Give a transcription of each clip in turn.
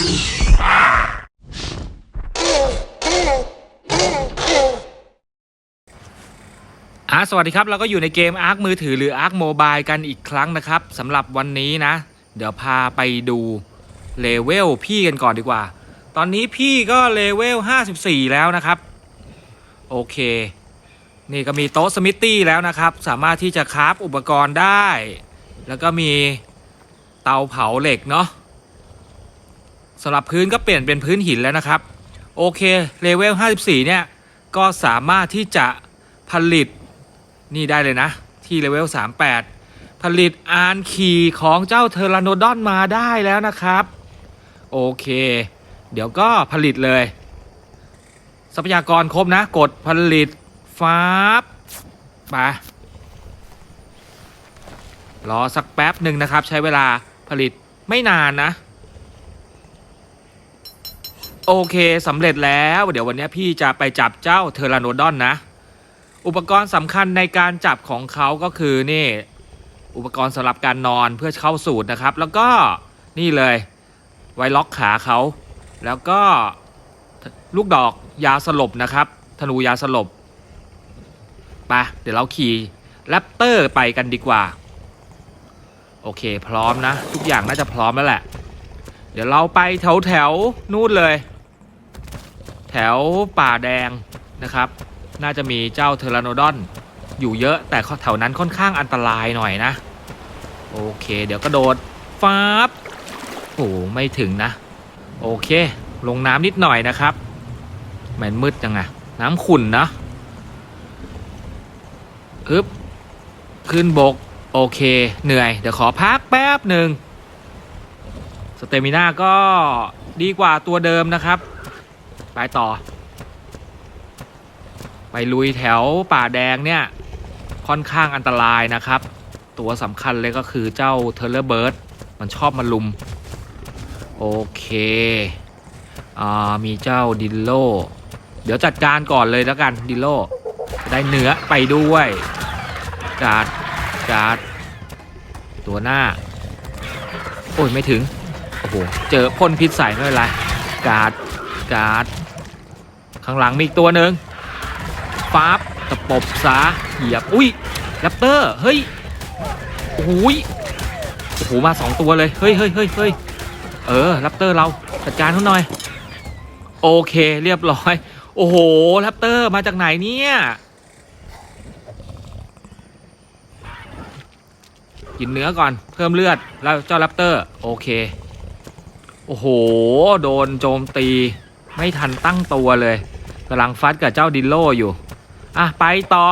อะสวัสดีครับ เราก็อยู่ในเกม Ark มือถือหรือ Ark Mobile กันอีกครั้งนะครับสำหรับวันนี้นะ เดี๋ยวพาไปดูเลเวลพี่กันก่อนดีกว่า ตอนนี้พี่ก็เลเวล 54 แล้วนะครับ โอเค นี่ก็มีโต๊ะสมิธตี้แล้วนะครับ สามารถที่จะคราฟอุปกรณ์ได้ แล้วก็มีเตาเผาเหล็กเนาะ สำหรับพื้นก็เปลี่ยนเป็นพื้นหินแล้วนะครับ โอเคเลเวล 54 เนี่ย ก็สามารถที่จะผลิตนี่ได้เลยนะ ที่เลเวล 38 ผลิตอานขี่ของเจ้าเทอร์โนดอนมาได้แล้วนะครับ โอเค เดี๋ยวก็ผลิตเลย ทรัพยากรครบนะ กดผลิตฟ้าบมารอสักแป๊บหนึ่งนะครับ ใช้เวลาผลิตไม่นานนะ โอเคสำเร็จแล้วเดี๋ยววันนี้พี่จะไปจับเจ้าเทอร์โนดอนนะ อุปกรณ์สำคัญในการจับของเขาก็คือนี่ อุปกรณ์สำหรับการนอนเพื่อเข้าสูตรนะครับ แล้วก็นี่เลยไว้ล็อกขาเขา แล้วก็ลูกดอกยาสลบนะครับ ธนูยาสลบไปเดี๋ยวเราขี่แรปเตอร์ไปกันดีกว่า โอเคพร้อมนะ ทุกอย่างน่าจะพร้อมแล้วแหละ เดี๋ยวเราไปแถวแถวๆนู่นเลย แถวป่าแดงนะครับ น่าจะมีเจ้าเทอร์โนดอน อยู่เยอะแต่แถวนั้นค่อนข้างอันตรายหน่อยนะ โอเค เดี๋ยวกระโดดฟ้าบโอ้ไม่ถึงนะ โอเค ลงน้ำนิดหน่อยนะครับแมนมืดจังอะน้ำขุ่นนะอึบขึ้นบก โอเค เหนื่อย เดี๋ยวขอพักแป๊บหนึ่งสเตมิน่าก็ดีกว่าตัวเดิมนะครับ ไปต่อ ไปลุยแถวป่าแดงเนี่ย ค่อนข้างอันตรายนะครับ ตัวสำคัญเลยก็คือเจ้าเทเลเบิร์ดมันชอบมาลุม โอเคอ่ามีเจ้าดิลโล เดี๋ยวจัดการก่อนเลยแล้วกันดิลโล ได้เนื้อไปด้วยการ์ดการ์ดตัวหน้า โอ้ย ไม่ถึง โอ้โห เจอพ่นพิษใส่ไม่เป็นไร การ์ดการ์ด ข้างหลังมีอีกตัวหนึ่งฟ้าบตะปบซาเหยียบ อุ้ยแรปเตอร์ เฮ้ยโอ้โหยโอ้โหมาสองตัวเลย เฮ้ยเฮ้ยเฮ้ยเฮ้ยเออแรปเตอร์เราจัดการเขาหน่อย โอเคเรียบร้อย โอ้โหแรปเตอร์มาจากไหนเนี่ยกินเนื้อก่อนเพิ่มเลือดแล้วเจ้าแรปเตอร์โอเค โอ้โห โดนโจมตี ไม่ทันตั้งตัวเลย กำลังฟัดกับเจ้าดิลโลอยู่ อะ ไปต่อ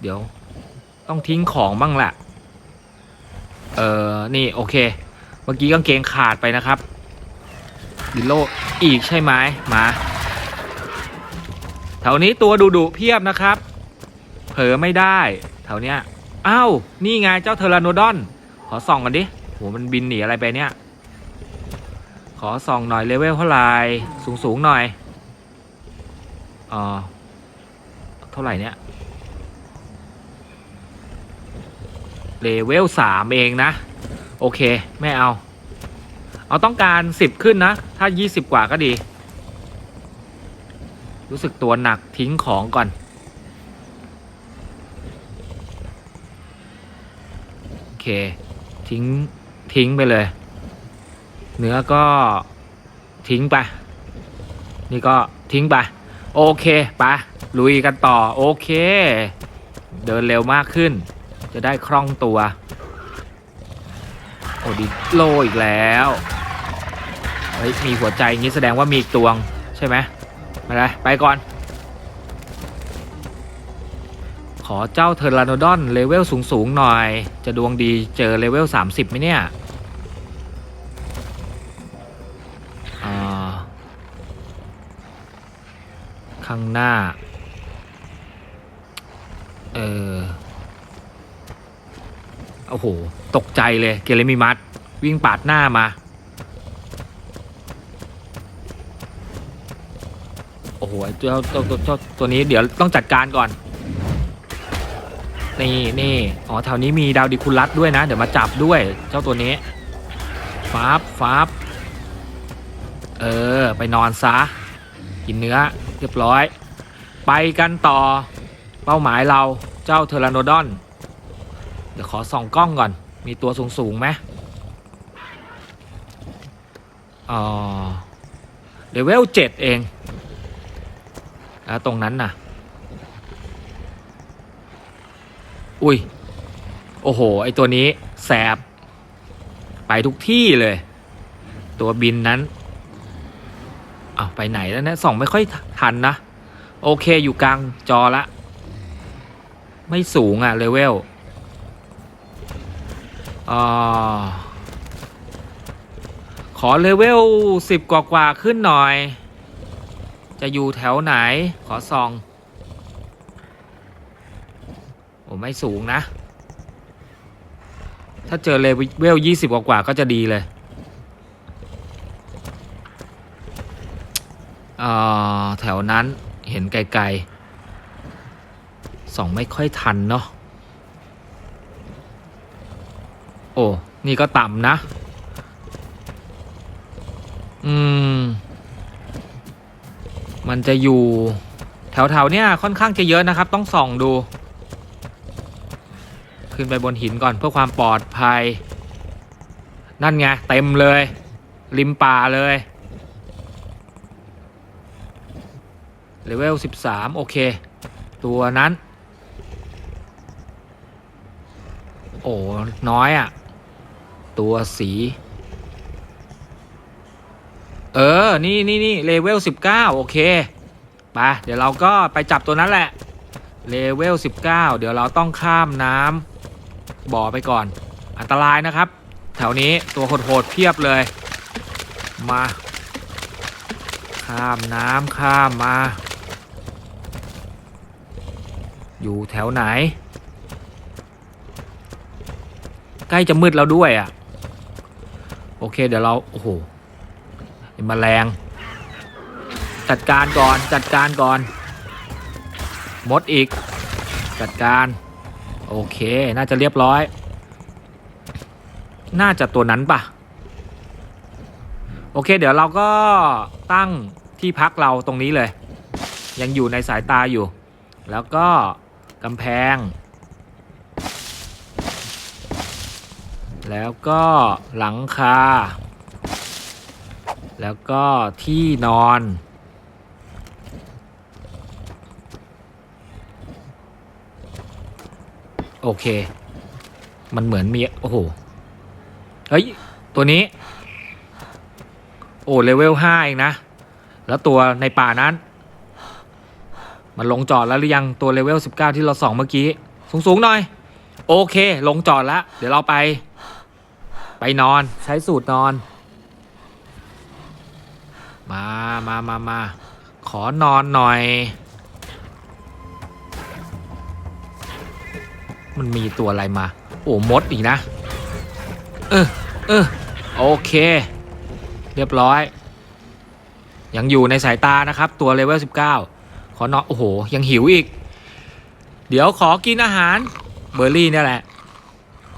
เดี๋ยว ต้องทิ้งของบ้างแหละ เออ นี่โอเค เมื่อกี้กางเกงขาดไปนะครับ ดิลโลอีกใช่ไหมมาแถวนี้ตัวดุดุเพียบนะครับ เผลอไม่ได้ แถวเนี้ยอ้าว นี่ไงเจ้าเทอร์โนดอน ขอส่องกันดิโหมันบินหนีอะไรไปเนี่ย อส่องหน่อยเลเวลเท่าไหร่สูงสูงๆหน่อยอ๋อเท่าไหร่เนี่ยเลเวลสามเองนะ โอเค ไม่เอา เอาต้องการสิบขึ้นนะ ถ้ายี่สิบกว่าก็ดี รู้สึกตัวหนักทิ้งของก่อน โอเค ทิ้ง ทิ้งไปเลย เนื้อก็ทิ้งไป นี่ก็ทิ้งไป โอเคไปลุยกันต่อ โอเค เดินเร็วมากขึ้น จะได้คล่องตัว โอ้ดิโลอีกแล้วเฮ้ยมีหัวใจงี้แสดงว่ามีอีกตวงใช่ไหมมาเลยไปก่อน ขอเจ้าเทอร์ลานโดอนเลเวลสูงๆหน่อย จะดวงดีเจอเลเวล 30ไหมเนี่ย ข้างหน้า เออโอ้โห ตกใจเลยเกเรมิมัสวิ่งปาดหน้ามา โอ้โหเจ้าตัวตัวตัวตัวนี้เดี๋ยวต้องจัดการก่อน นี่นี่อ๋อแถวนี้มีดาวดิคุลัสด้วยนะ เดี๋ยวมาจับด้วย เจ้าตัวนี้ฟ้าบฟ้าบเออ ไปนอนซะ กินเนื้อ รียบร้อย ไปกันต่อเป้าหมายเราเจ้าเทอราโนดอน เดี๋ยวขอส่องกล้องก่อน มีตัวสูงสูงไหมอ๋อเลเวลเจ็ดเอง แล้วตรงนั้นน่ะ อุ้ย โอ้โห ไอตัวนี้แสบ ไปทุกที่เลย ตัวบินนั้น อ้าวไปไหนแล้วนี่ยส่องไม่ค่อยทันนะ โอเคอยู่กลางจอละ ไม่สูงอะเลเวลอ่าขอเลเวลสิบกว่ากว่าขึ้นหน่อย จะอยู่แถวไหนขอส่อง โอ้ไม่สูงนะ ถ้าเจอเลเวลยี่สิบกว่าก็จะดีเลยอ่า แถวนั้นเห็นไกลๆส่องไม่ค่อยทันเนาะโอ้ นี่ก็ต่ำนะ อืม มันจะอยู่ แถวๆ เนี้ยค่อนข้างจะเยอะนะครับ ต้องส่องดู ขึ้นไปบนหินก่อนเพื่อความปลอดภัย นั่นไง เต็มเลย ริมป่าเลย เลเวล 13 โอเค ตัวนั้น โอ้น้อยอะ่ะ ตัวสี เออ นี่นี่นี่เลเวล 19 โอเคไปเดี๋ยวเราก็ไปจับตัวนั้นแหละ เลเวล 19 เดี๋ยวเราต้องข้ามน้ำบ่อไปก่อน อันตรายนะครับ แถวนี้ตัวโหดๆเพียบเลย มา ข้ามน้ำข้ามมา อยู่แถวไหน ใกล้จะมืดแล้วด้วยอะ โอเคเดี๋ยวเรา โอ้โหเห็นแมลงจัดการก่อนจัดการก่อนมดอีก จัดการ โอเค น่าจะเรียบร้อย น่าจะตัวนั้นปะโอเค เดี๋ยวเราก็ตั้งที่พักเราตรงนี้เลย ยังอยู่ในสายตาอยู่ แล้วก็ กำแพง แล้วก็หลังคา แล้วก็ที่นอน โอเค มันเหมือนมี โอ้โห เฮ้ย ตัวนี้ โอ้เลเวลห้าเองนะ แล้วตัวในป่านั้น มันลงจอดแล้วหรือยังตัวเลเวล 19 ที่เราส่องเมื่อกี้ สูงๆหน่อย โอเค ลงจอดแล้ว เดี๋ยวเราไป ไปนอนใช้สูตรนอน มามามามาขอนอนหน่อย มันมีตัวอะไรมา โอ้มดอีกนะ เออเออโอเค เรียบร้อย ยังอยู่ในสายตานะครับ ตัวเลเวล 19 ขอนอนโอ้โห ยังหิวอีก เดี๋ยวขอกินอาหารเบอร์รี่เนี่ยแหละ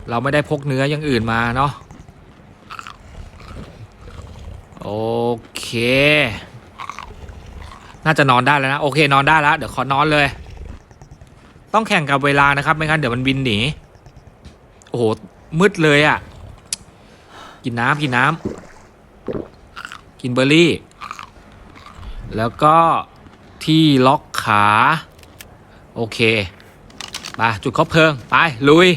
เราไม่ได้พกเนื้ออย่างอื่นมาเนาะโอเค น่าจะนอนได้แล้วนะ โอเคนอนได้แล้วเดี๋ยวขอนอนเลย ต้องแข่งกับเวลานะครับ ไม่งั้นเดี๋ยวมันบินหนี โอ้โห มืดเลยอะ่ะ กินน้ำกินน้ำกินเบอร์รี่ แล้วก็ ที่ล็อกขา โอเคไปจุดคบเพลิง ไป ลุย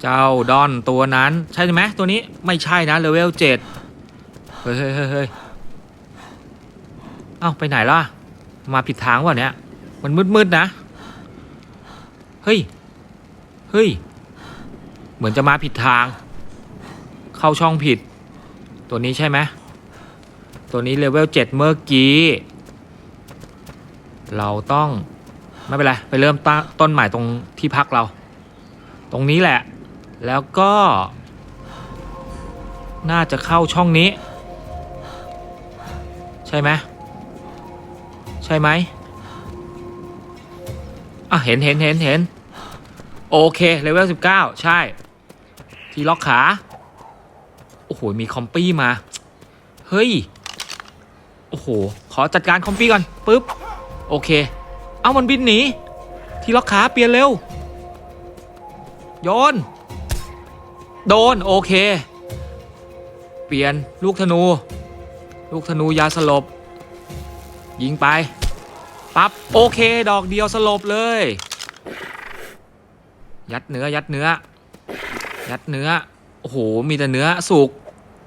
เจ้าดอนตัวนั้น ใช่ไหมตัวนี้ไม่ใช่นะเลเวลเจ็ดเฮ้ยเฮ้ยเฮ้ยเฮ้ยเอ้าไปไหนล่ะ มาผิดทางวะเนี่ย มันมืดๆนะ เฮ้ย เฮ้ย เหมือนจะมาผิดทาง เข้าช่องผิด ตัวนี้ใช่ไหมตัวนี้เลเวลเจ็ดเมื่อกี้ เราต้องไม่เป็นไร ไปเริ่มต,ต้นใหม่ตรงที่พักเรา ตรงนี้แหละ แล้วก็ น่าจะเข้าช่องนี้ ใช่ไหมใช่ไหมอะเห็นเห็นเห็นเห็นโอเคเลเวลสิบเก้าใช่ ที่ล็อกขา โอ้โห มีคอมปี้มา เฮ้ย โอ้โห ขอจัดการคอมปี้ก่อน ปึ๊บ โอเค เอามันบินหนี ที่ล็อกขาเปลี่ยนเร็ว โยน โดน โอเค เปลี่ยนลูกธนู ลูกธนูยาสลบ ยิงไป ปั๊บ โอเค ดอกเดียวสลบเลย ยัดเนื้อ ยัดเนื้อ ยัดเนื้อ โอ้โห มีแต่เนื้อสุก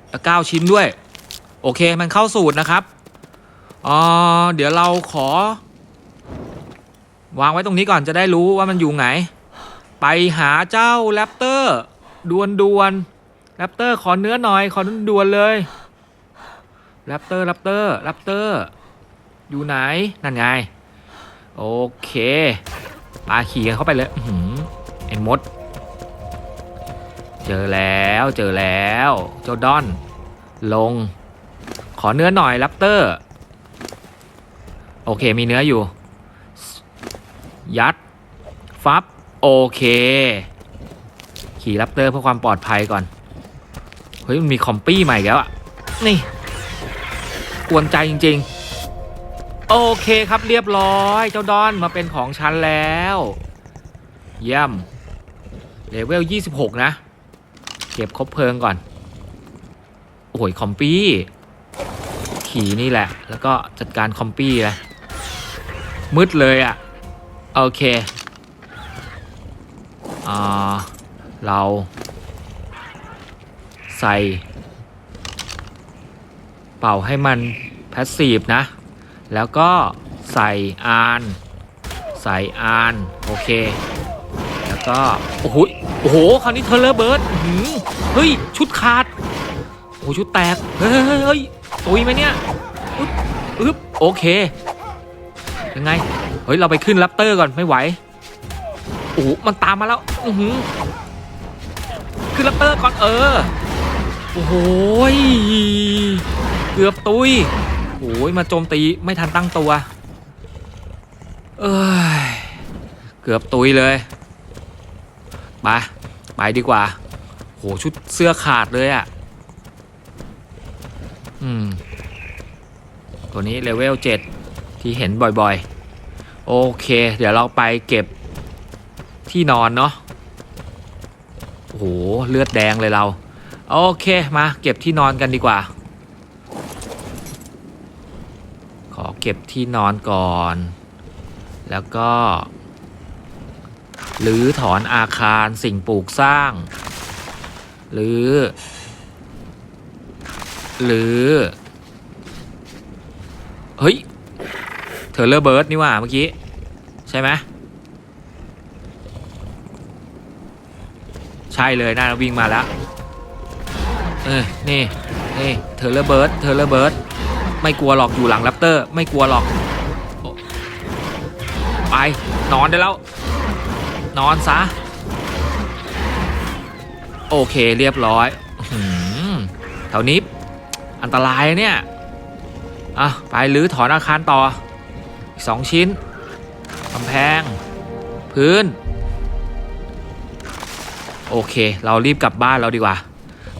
แล้วเก้าชิ้นด้วย โอเค มันเข้าสูตรนะครับอ่าเดี๋ยวเราขอ วางไว้ตรงนี้ก่อนจะได้รู้ว่ามันอยู่ไหน ไปหาเจ้าแรปเตอร์ดวนดวนแรปเตอร์ขอเนื้อหน่อยขอดวนเลยแรปเตอร์แรปเตอร์แรปเตอร์อยู่ไหนนั่นไง โอเคปาขี่กันเข้าไปเลยหือเอ็นมด เจอแล้วเจอแล้วเจ้าดอน ลง ขอเนื้อหน่อยแรปเตอร์ โอเคมีเนื้ออยู่ ยัด ฟับ โอเค ขี่แรปเตอร์เพื่อความปลอดภัยก่อน เฮ้ย มันมีคอมปี้ใหม่แล้วอะนี่ กวนใจจริง ๆ โอเคครับเรียบร้อย เจ้าดอนมาเป็นของฉันแล้ว เยี่ยมเลเวล 26 นะ เก็บครบเพลิงก่อน โอ้ยคอมปี้ขี่นี่แหละ แล้วก็จัดการคอมปี้เลยมืดเลยอะ่ะ โอเคอ่าเราใส่ เป่าให้มันแพสซีฟนะ แล้วก็ใส่อาน ใส่อาน โอเค แล้วก็ โอ้โหโอ้โหคราวนี้เทเลอร์เบิร์ดหือเฮ้ย ชุดขาด โอ้ชุดแตก เฮ้ยเฮ้ยเฮ้ยตุยไหมเนี่ยอึ๊บอึ๊บโอเค ยังไง ฮ้ย เราไปขึ้นแรปเตอร์ก่อนไม่ไหวโอ้โหมันตามมาแล้วอือหือขึ้นแรปเตอร์ก่อนเออโอ้โหยเกือบตุยโอ้ยมาโจมตีไม่ทันตั้งตัว เอ้ยเกือบตุยเลยไปไปดีกว่าโหชุดเสื้อขาดเลยอะ่ะ อืม ตัวนี้เลเวล7ที่เห็นบ่อยๆ โอเค เดี๋ยวเราไปเก็บที่นอนเนาะโอ้โหเลือดแดงเลยเรา โอเคมาเก็บที่นอนกันดีกว่า ขอเก็บที่นอนก่อน แล้วก็หรือถอนอาคารสิ่งปลูกสร้าง หรือ หรือ เฮ้ย เทอเลอร์เบิร์ดนี่ว่าเมื่อกี้ ใช่ไหมใช่เลยน่าวิ่งมาแล้ว เออ นี่ นี่เทอเลอร์เบิร์ดเทอเลอร์เบิร์ดไม่กลัวหรอกอยู่หลังแรปเตอร์ ไม่กลัวหรอก ไป นอนได้แล้ว นอนซะ โอเคเรียบร้อยแถวนี้อันตรายเนี่ยอะไปรื้อถอนอาคารต่อ อีกสองชิ้นกำแพง พื้น โอเค เรารีบกลับบ้านเราดีกว่า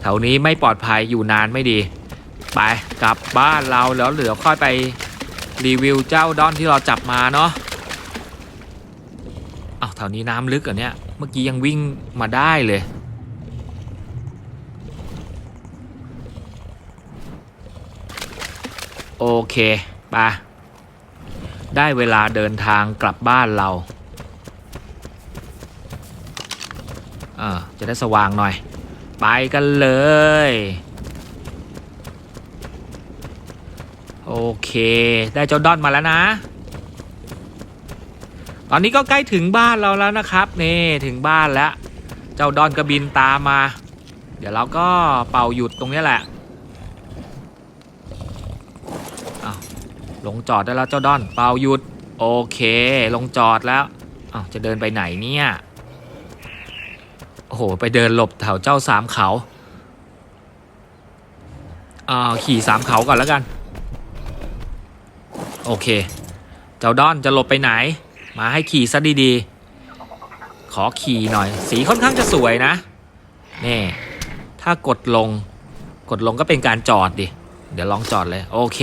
แถวนี้ไม่ปลอดภัยอยู่นานไม่ดี ไปกลับบ้านเราแล้วเดี๋ยวค่อยไปรีวิวเจ้าดอนที่เราจับมาเนาะอ้าวแถวนี้น้ำลึกอะเนี่ยเมื่อกี้ยังวิ่งมาได้เลยโอเคไป ได้เวลาเดินทางกลับบ้านเราเออจะได้สว่างหน่อย ไปกันเลย โอเค ได้เจ้าดอนมาแล้วนะ ตอนนี้ก็ใกล้ถึงบ้านเราแล้วนะครับ นี่ถึงบ้านแล้ว เจ้าดอนกระบินตามมา เดี๋ยวเราก็เป่าหยุดตรงนี้แหละ ลงจอดได้แล้วเจ้าดอนเปล่าหยุด โอเค ลงจอดแล้วอ้าวจะเดินไปไหนเนี่ย โอ้โห ไปเดินหลบแถวเจ้าสามเขาอ่าขี่สามเขาก่อนแล้วกัน โอเค เจ้าดอนจะหลบไปไหน มาให้ขี่ซะดีๆ ขอขี่หน่อย สีค่อนข้างจะสวยนะนี่ถ้ากดลงกดลงก็เป็นการจอดดิ เดี๋ยวลองจอดเลย โอเค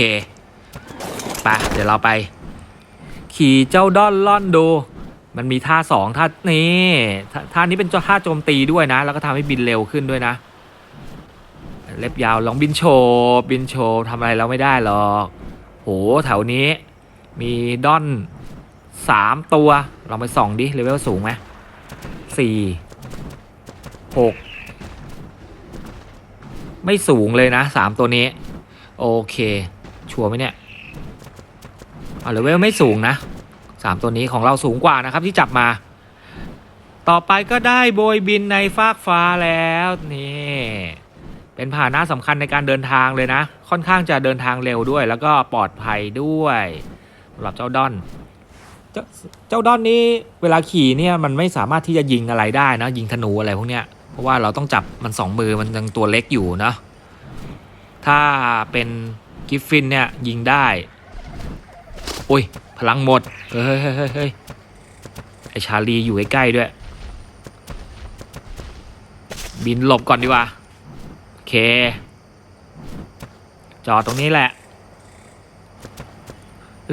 ไปเดี๋ยวเราไป ขี่เจ้าดอนล่อนดู มันมีท่าสองท่านี่ท่านี้เป็นท่าโจมตีด้วยนะ แล้วก็ทำให้บินเร็วขึ้นด้วยนะ เล็บยาวลองบินโชว์บินโชว์ทำอะไรเราไม่ได้หรอกโหแถวนี้ มีดอนสามตัวลองไปส่องดิเลเวลสูงไหมสี่หกไม่สูงเลยนะสามตัวนี้ โอเค ชัวร์ไหมเนี่ย อาเลเวลไม่สูงนะสามตัวนี้ของเราสูงกว่านะครับที่จับมา ต่อไปก็ได้โบยบินในฟากฟ้าแล้วนี่เป็นพาหนะสำคัญในการเดินทางเลยนะ ค่อนข้างจะเดินทางเร็วด้วย แล้วก็ปลอดภัยด้วยสำหรับเจ้าดอนเจ้าเจ้าดอนนี้เวลาขี่เนี่ยมันไม่สามารถที่จะยิงอะไรได้นะ ยิงธนูอะไรพวกเนี้ยเพราะว่าเราต้องจับมันสองมือมันยังตัวเล็กอยู่นะถ้าเป็นกิฟฟินเนี่ยยิงได้ โอ้ย พลังหมดเฮ้ยเฮ้ยเฮ้ยไอชาลีอยู่ใกล้ๆด้วย บินหลบก่อนดีกว่า โอเค จอดตรงนี้แหละ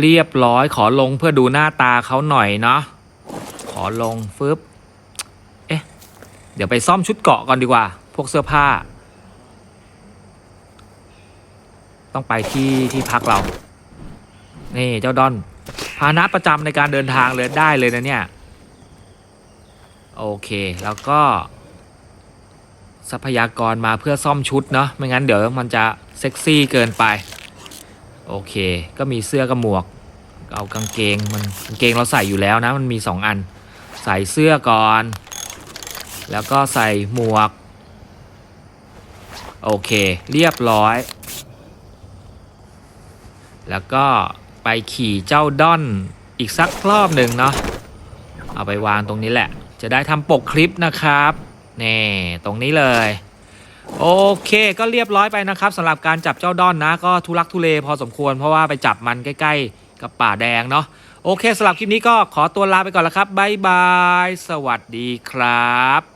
เรียบร้อยขอลงเพื่อดูหน้าตาเขาหน่อยเนาะ ขอลงฟึบ เอ๊ะ เดี๋ยวไปซ่อมชุดเกาะก่อนดีกว่า พวกเสื้อผ้า ต้องไปที่ที่พักเรา นี่เจ้าดอนพาหนะประจำในการเดินทางเลยได้เลยนะเนี่ย โอเคแล้วก็ ทรัพยากรมาเพื่อซ่อมชุดเนาะไม่งั้นเดี๋ยวมันจะเซ็กซี่เกินไป โอเค ก็มีเสื้อกับหมวก เอากางเกงมันกางเกงเราใส่อยู่แล้วนะ มันมีสองอัน ใส่เสื้อก่อน แล้วก็ใส่หมวก โอเค เรียบร้อย แล้วก็ ไปขี่เจ้าด้อนอีกสักรอบหนึ่งเนาะเอาไปวางตรงนี้แหละ จะได้ทำปกคลิปนะครับนี่ตรงนี้เลย โอเคก็เรียบร้อยไปนะครับสำหรับการจับเจ้าด้อนนะ ก็ทุลักทุเลพอสมควรเพราะว่าไปจับมันใกล้ๆ กับป่าแดงเนาะโอเคสำหรับคลิปนี้ก็ขอตัวลาไปก่อนแล้วครับบ๊ายบาย สวัสดีครับ